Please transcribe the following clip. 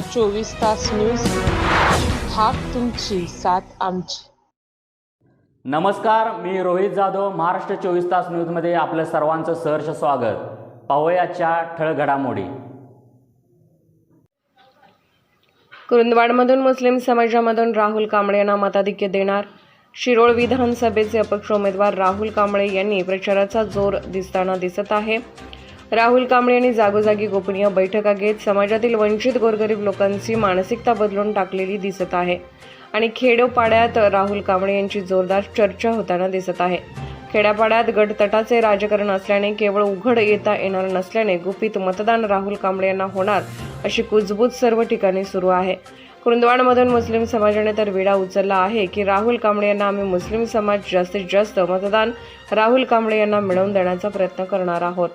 चोवीस तास न्यूज हाक तुमची साथ आमची. नमस्कार मी रोहित जाधव महाराष्ट्र चोवीस तास न्यूजमध्ये आपलं सर्वांचं सहर्ष स्वागत. पाहूयाच्या ठळक घडामोडी. कुरुंदवाडमधून मुस्लिम समाजामधून राहुल कांबळे यांना मताधिक्य देणार. शिरोळ विधानसभेचे अपक्ष उमेदवार राहुल कांबळे यांनी प्रचाराचा जोर दिसताना दिसत आहे. राहुल कांबळे यांनी जागोजागी गोपनीय बैठका घेत समाजातील वंचित गोरगरीब लोकांची मानसिकता बदलून टाकलेली दिसत आहे. आणि खेडोपाड्यात राहुल कांबळे यांची जोरदार चर्चा होताना दिसत आहे. खेड्यापाड्यात गटतटाचे राजकारण असल्याने केवळ उघड येता येणार नसल्याने गुपित मतदान राहुल कांबळे यांना होणार अशी कुजबूज सर्व ठिकाणी सुरू आहे. कुंदवाडमधून मुस्लिम समाजाने तर विडा उचलला आहे की राहुल कांबळे यांना आम्ही मुस्लिम समाज जास्तीत जास्त मतदान राहुल कांबळे यांना मिळवून देण्याचा प्रयत्न करणार आहोत.